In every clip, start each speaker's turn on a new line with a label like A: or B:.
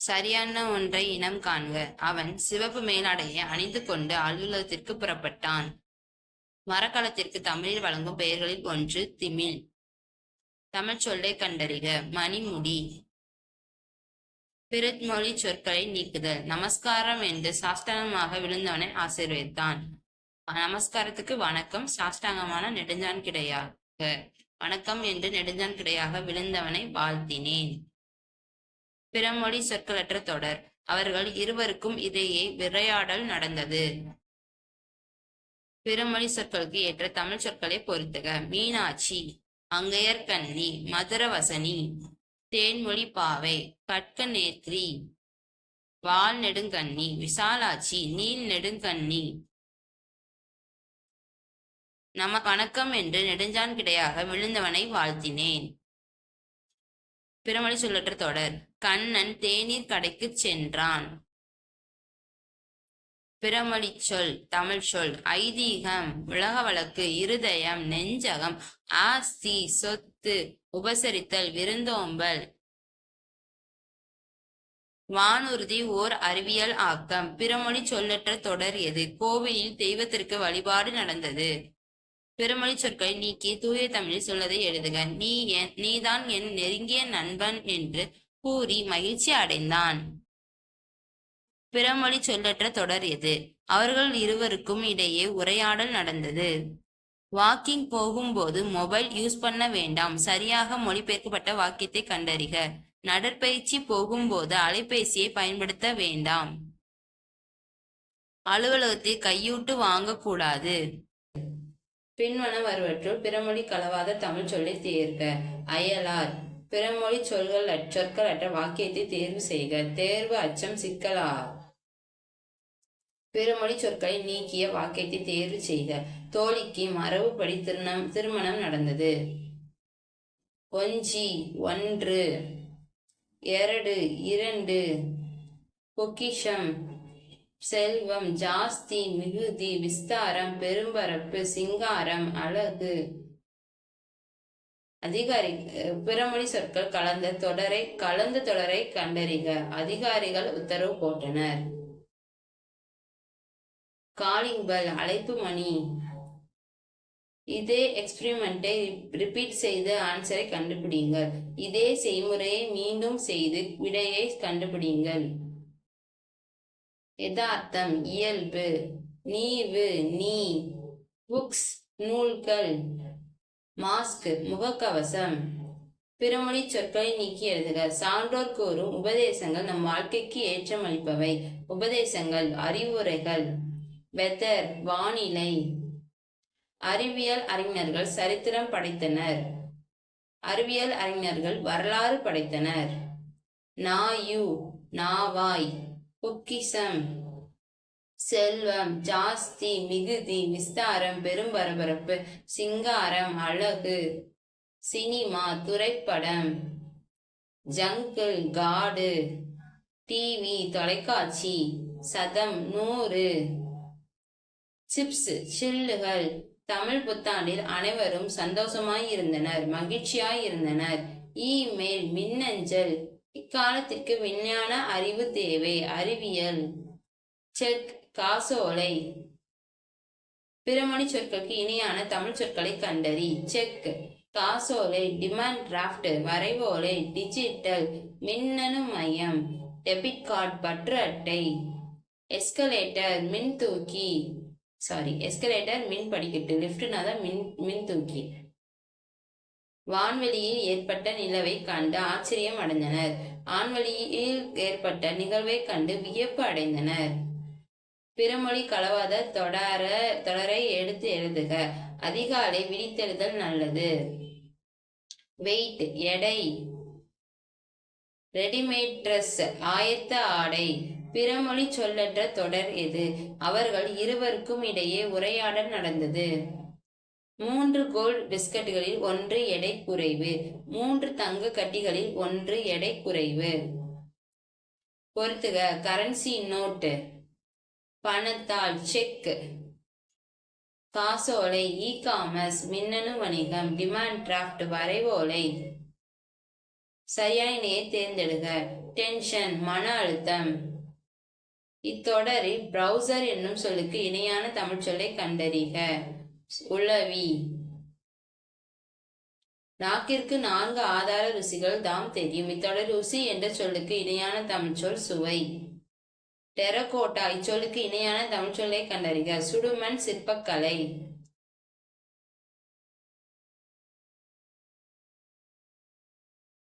A: சரியான ஒன்றை இனம் காண்க. அவன் சிவப்பு மேலாடையை அணிந்து கொண்டு அலுவலகத்திற்கு புறப்பட்டான். மரக்கலத்திற்கு தமிழில் வழங்கும் பெயர்களில் ஒன்று திமிழ் தமிழ் சொல்லை கண்டறிக. மணிமுடி. பிறமொழி சொற்களை நீக்குதல். நமஸ்காரம் என்று சாஷ்டாங்கமாக விழுந்தவனை ஆசீர்வதித்தான். நமஸ்காரத்துக்கு வணக்கம். சாஷ்டாங்கமான நெடுஞ்சான் கிடையாக. வணக்கம் என்று நெடுஞ்சான் கிடையாக விழுந்தவனை வாழ்த்தினேன். பிறமொழி சொற்களற்ற தொடர். அவர்கள் இருவருக்கும் இடையே விரையாடல் நடந்தது. பிறமொழி சொற்களுக்கு ஏற்ற தமிழ் சொற்களை பொருத்துக மீனாட்சி அங்கையர்கண்ணி மதுரவசனி தேன்மொழி பாவை கட்க நேத்ரி வால் நெடுங்கண்ணி விசாலாட்சி நீல் நெடுங்கண்ணி நம வணக்கம் என்று நெடுஞ்சான் கிடையாக விழுந்தவனை வாழ்த்தினேன். பிறமொழி சொல்லற்ற தொடர். கண்ணன் தேநீர் கடைக்கு சென்றான். பிறமொழி சொல் தமிழ் சொல் ஐதீகம் உலக வழக்கு இருதயம் நெஞ்சகம் ஆஸ்தி சொத்து உபசரித்தல் விருந்தோம்பல். வானூர்தி ஓர் அறிவியல் ஆக்கம். பிறமொழி சொல்லற்ற தொடர் எது? கோவிலில் தெய்வத்திற்கு வழிபாடு நடந்தது. பிறமொழி சொற்களை நீக்கி தூய தமிழில் சொல்லதை எழுதுக. நீ என் நீதான் என் நெருங்கிய நண்பன் என்று கூறி மகிழ்ச்சி அடைந்தான். பிறமொழி சொல்லற்ற தொடர் எது? அவர்கள் இருவருக்கும் இடையே உரையாடல் நடந்தது. வாக்கிங் போகும்போது மொபைல் யூஸ் பண்ண வேண்டாம். சரியாக மொழிபெயர்க்கப்பட்ட வாக்கியத்தை கண்டறிக. நடற்பயிற்சி போகும்போது அலைபேசியை பயன்படுத்த வேண்டாம். அலுவலகத்தில் கையூட்டு வாங்கக்கூடாது. பின்வன வருவற்றுள் பிறமொழி கலவாத தமிழ் சொல்லை தேர்க அயலார் பிறமொழி சொல்கள் சொற்கள் அற்ற வாக்கியத்தை தேர்வு செய்க. தேர்வு அச்சம் சிக்கலா பிறமொழி சொற்களை நீக்கிய வாக்கியத்தை தேர்வு செய்க. தோழிக்கு மரபுப்படி திருணம் திருமணம் நடந்தது. ஒஞ்சி ஒன்று எரடு இரண்டு பொக்கிஷம் செல்வம் ஜாஸ்தி மிகுதி விஸ்தாரம் பெரும்பரப்பு சிங்காரம் அழகு. அதிகாரி பிறமொழி சொற்கள் கலந்த தொடரை கலந்த தொடரை கண்டறிக. அதிகாரிகள் உத்தரவு போட்டனர். காலிங் பெல் அழைப்பு மணி. இதே எக்ஸ்பிரிமெண்ட்டை ரிப்பீட் செய்து ஆன்சரை கண்டுபிடிங்கள் இதே செய்முறையை மீண்டும் செய்து விடையை கண்டுபிடிங்கள் யதார்த்தம் இயல்பு நீவு நீ புக்ஸ் நூல்கள் மாஸ்க் முகக்கவசம். பிறமொழி சொற்களை நீக்கி எழுதுக. சான்றோர் கூறும் உபதேசங்கள் நம் வாழ்க்கைக்கு ஏற்றமளிப்பவை உபதேசங்கள் அறிவுரைகள் வெதர் வானிலை. அறிவியல் அறிஞர்கள் சரித்திரம் படைத்தனர். அறிவியல் அறிஞர்கள் வரலாறு படைத்தனர். நாயு நாவாய். பொக்கிசம் செல்வம் ஜாஸ்தி மிகுதி விஸ்தாரம் பெரும் பரபரப்பு சிங்காரம் அழகு சினிமா திரைப்படம் ஜங்கிள் காடு டிவி தொலைக்காட்சி சதம் நூறு சிப்ஸ் சில்லுகள் தமிழ் புத்தாண்டில் அனைவரும் சந்தோஷமாய் இருந்தனர் மகிழ்ச்சியாய் இருந்தனர். இமெயில் மின்னஞ்சல் இக்காலத்திற்கு விஞ்ஞான அறிவு தேவை. அறிவியல் செக் காசோலை. பிறமொழி சொற்களுக்கு இணையான தமிழ் சொற்களை கண்டறி. செக் காசோலை டிமாண்ட் டிராஃப்ட் வரைவோலை டிஜிட்டல் மின்னணு மையம் டெபிட் கார்டு பற்று அட்டை எஸ்கலேட்டர் மின் தூக்கி சாரி எஸ்கலேட்டர் மின் படிக்கட்டு லிஃப்ட்னா தான் மின் மின் தூக்கி வான்வெளியில் ஏற்பட்ட நிலவை கண்டு ஆச்சரியம் அடைந்தனர். ஆண்வெளியில் ஏற்பட்ட நிகழ்வை கண்டு வியப்பு அடைந்தனர். பிறமொழி கலவாத தொடர தொடரை எடுத்து எழுதுக. அதிகாலை விழித்தெழுதல் நல்லது. வெயிட் எடை. ரெடிமேட் ட்ரெஸ் ஆயத்த ஆடை. பிறமொழி சொல்லற்ற தொடர் எது? அவர்கள் இருவருக்கும் இடையே உரையாடல் நடந்தது. மூன்று கோல்ட் பிஸ்கட்டுகளில் ஒன்று எடை குறைவு. மூன்று தங்க கட்டிகளில் ஒன்று எடை குறைவு. பொறுத்துக கரன்சி நோட்டு பணத்தால் செக் காசோலை இ காமர்ஸ் மின்னணு வணிகம் டிமாண்ட் டிராஃப்ட் வரைவோலை. சரியாயினையை தேர்ந்தெடுக. டென்ஷன் மன அழுத்தம். இத்தொடரில் ப்ரௌசர் என்னும் சொல்லுக்கு இணையான தமிழ் சொல்லை கண்டறிக. உளவி. நாக்கிற்கு நான்கு ஆதார ருசிகள் தாம் தெரியும். இத்தொடர் ருசி என்ற சொல்லுக்கு இணையான தமிழ்ச்சொல் சுவை. டெரகோட்டா இச்சொல்லுக்கு இணையான தமிழ்ச்சொல்லை கண்டறிக. சுடுமண் சிற்பக்கலை.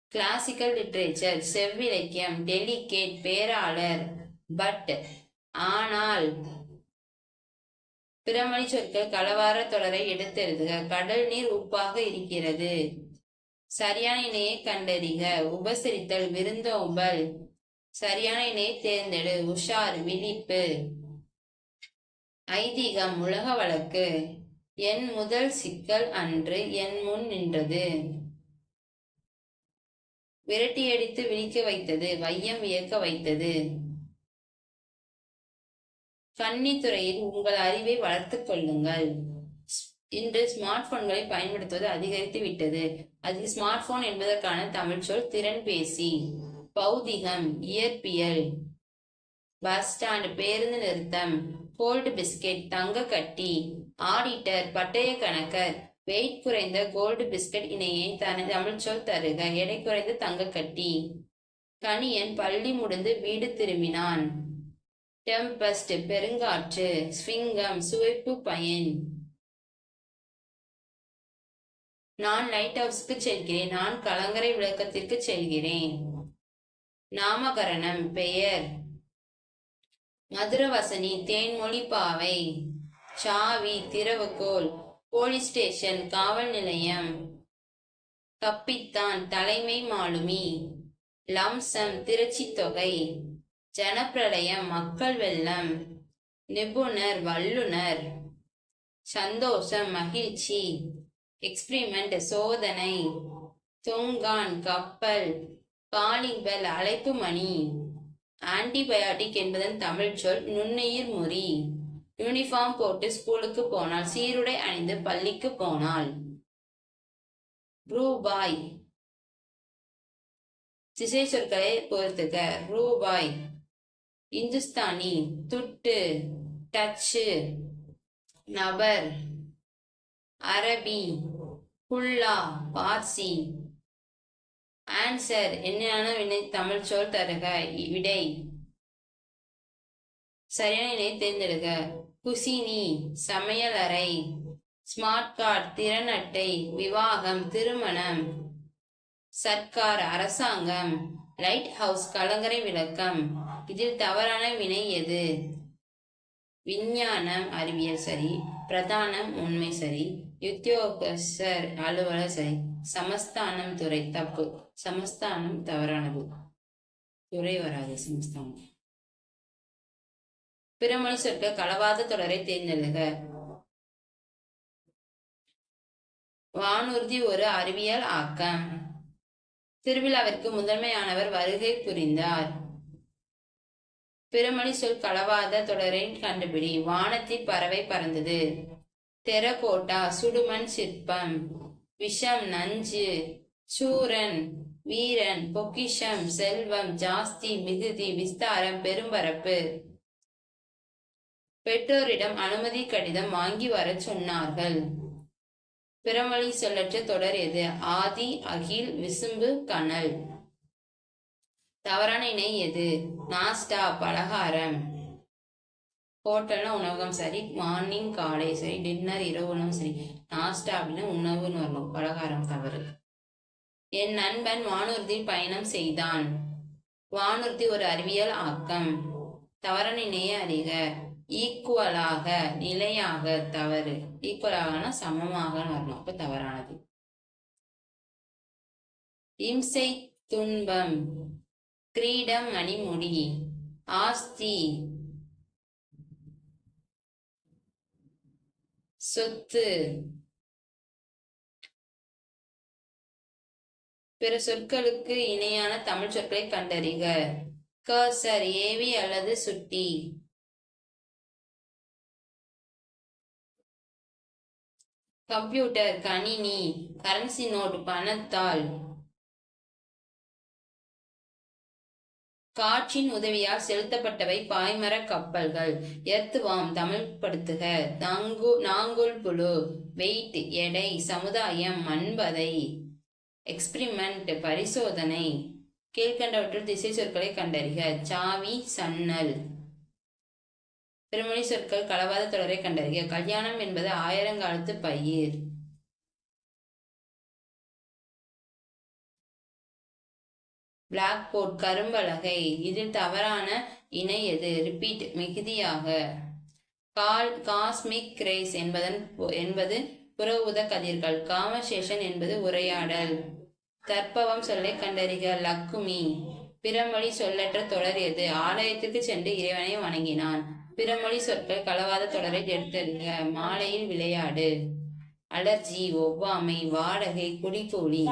A: கிளாசிக்கல் லிட்ரேச்சர் செவ்விலக்கியம் டெலிகேட் பேராளர் பட். ஆனால் பிறமொழி சொற்கள் களவார தொடரை எடுத்தெழுதுக. கடல் நீர் உப்பாக இருக்கிறது. சரியான இணையை கண்டறிக. உபசரித்தல் விருந்தோம்பல். சரியான இணையை தேர்ந்தெடு. உஷார் விழிப்பு. ஐதீகம் உலக வழக்கு. என் முதல் சிக்கல் அன்று என் முன் நின்றது. விரட்டியடித்து விழிக்க வைத்தது. வையம் வியக்க வைத்தது. கன்னித்துறையில் உங்கள் அறிவை வளர்த்துக் கொள்ளுங்கள். இன்று ஸ்மார்ட் போன்களை பயன்படுத்துவது அதிகரித்து விட்டது. அது ஸ்மார்ட் போன் என்பதற்கான தமிழ் சொல் திறன்பேசி பௌதிகம் இயற்பியல் பஸ் ஸ்டாண்ட் பேருந்து நிறுத்தம் கோல்டு பிஸ்கெட் தங்க கட்டி ஆடிட்டர் பட்டய கணக்கர் வெயிட் குறைந்த கோல்டு பிஸ்கட் இணையை தன தமிழ் சொல் தருக. எடை குறைந்த தங்க கட்டி. கணியன் பள்ளி முடிந்து வீடு திரும்பினான். டெம்பஸ்ட் பெருங்காற்று ஸ்விங்கம் சுவைப்பு பயன். நான் லைட் ஹவுஸ்க்கு செல்கிறேன். நான் கலங்கரை விளக்கத்திற்கு செல்கிறேன். நாமகரணம் பெயர். மதுரவசனி தேன்மொழி பாவை. சாவி திறவுகோல். போலீஸ் ஸ்டேஷன் காவல் நிலையம். கப்பித்தான் தலைமை மாலுமி. லம்சம் திருச்சி தொகை. ஜனப்பிரளயம் மக்கள் வெள்ளம் நிபுணர் வல்லுனர் சந்தோஷம் மகிழ்ச்சி எக்ஸ்பிரிமெண்ட் சோதனை தொங்கான் கப்பல் காலிங் பெல் அழைப்பு மணி ஆன்டிபயாட்டிக் என்பதன் தமிழ் சொல் நுண்ணுயிர் முறி யூனிஃபார்ம் போட்டு ஸ்கூலுக்கு போனால் சீருடை அணிந்து பள்ளிக்கு போனால். ரூபாய். திசை சொற்களை பொறுத்துக்க ரூபாய். இந்துஸ்தானி துட்டு டச்சு நபர் அரபி குல்லா பார்சி. ஆன்சர் என்னென்ன வினை தமிழ் சொல் தருக? விடை. சரியான இணை தேர்ந்தெடுக. குசினி சமையலறை ஸ்மார்ட் கார்டு திறன் அட்டை. விவாகம் திருமணம். சர்க்கார் அரசாங்கம். லைட் ஹவுஸ் கலங்கரை விளக்கம். இதில் தவறான வினை எது? விஞ்ஞானம் அறிவியல் சரி பிரதானம் உண்மை சரி உத்தியோகஸ்தர் அலுவலர் சரி சமஸ்தானம் துறை தப்பு சமஸ்தானம் தவறானது. துறை வராது சமஸ்தானம். பிறமொழி சொற்கள் களவாத தொடரை தேர்ந்தெழுக. வானூர்தி ஒரு அறிவியல் ஆக்கம். திருவிழாவிற்கு முதன்மையானவர் வருகை புரிந்தார். பிறமொழி சொல் களவாத தொடரை கண்டுபிடி. வானத்தில் பறவை பறந்தது. தெரகோட்டா சுடுமண் சிற்பம். விஷம் நஞ்சு. சூரன் வீரன் பொக்கிஷம் செல்வம் ஜாஸ்தி மிகுதி விஸ்தாரம் பெரும்பரப்பு. பெற்றோரிடம் அனுமதி கடிதம் வாங்கி வரச் சொன்னார்கள். பிறமொழி சொல்லற்ற தொடர் எது? ஆதி அகில் விசும்பு கனல் தவறான இணை எது? நாஸ்டா பலகாரம். ஹோட்டல்னா உணவகம் சரி. மார்னிங் காலை சரி. டின்னர் இரவு உணவு சரி. நாஸ்டா அப்படின்னா உணவுன்னு வரணும். பலகாரம் தவறு. என் நண்பன் வானூர்தியில் பயணம் செய்தான். வானூர்தி ஒரு அறிவியல் ஆக்கம். தவறான இணைய அறிக. ஈக்குவலாக நிலையாக தவறு. ஈக்குவலாகனா சமமாகன்னு வரணும். அப்ப தவறானது. இம்சை துன்பம். கிரீடம் மணிமுடி ஆஸ்தி. சொத்து. பிற சொற்களுக்கு இணையான தமிழ் சொற்களை கண்டறிக. கர்சர் ஏவி அல்லது சுட்டி. கம்ப்யூட்டர் கணினி கரன்சி நோட் பணத்தாள். காற்றின் உதவியால் செலுத்தப்பட்டவை பாய்மர கப்பல்கள். எர்த்துவாம் தமிழ்படுத்துக நாங்கு நாங்குல் புழு. வெயிட் எடை சமுதாயம் மண்பதை. எக்ஸ்பிரிமெண்ட் பரிசோதனை. கீழ்கண்டவற்றில் திசை சொற்களை கண்டறிக. சாவி சன்னல். பெருமொழி சொற்கள் கலவாத தொடரை கண்டறிக. கல்யாணம் என்பது ஆயிரங்காலத்து பயிர். பிளாக் போர்ட் கரும்பலகை. இதில் தவறான இணை எது? ரிப்பீட் மிகுதியாக. கால் காஸ்மிக் கிரேஸ் என்பதன் என்பது புற உத கதிர்கள். காமசேஷன் என்பது உரையாடல். தற்பவம் சொல்லை கண்டறிக. லக்குமி. பிறமொழி சொல்லற்ற தொடர் எது? ஆலயத்திற்கு சென்று இறைவனை வணங்கினான். பிறமொழி சொற்கள் கலவாத தொடரை எடுத்தறிக. மாலையில் விளையாடு. அலர்ஜி ஒவ்வாமை வாடகை குடிக்கூலி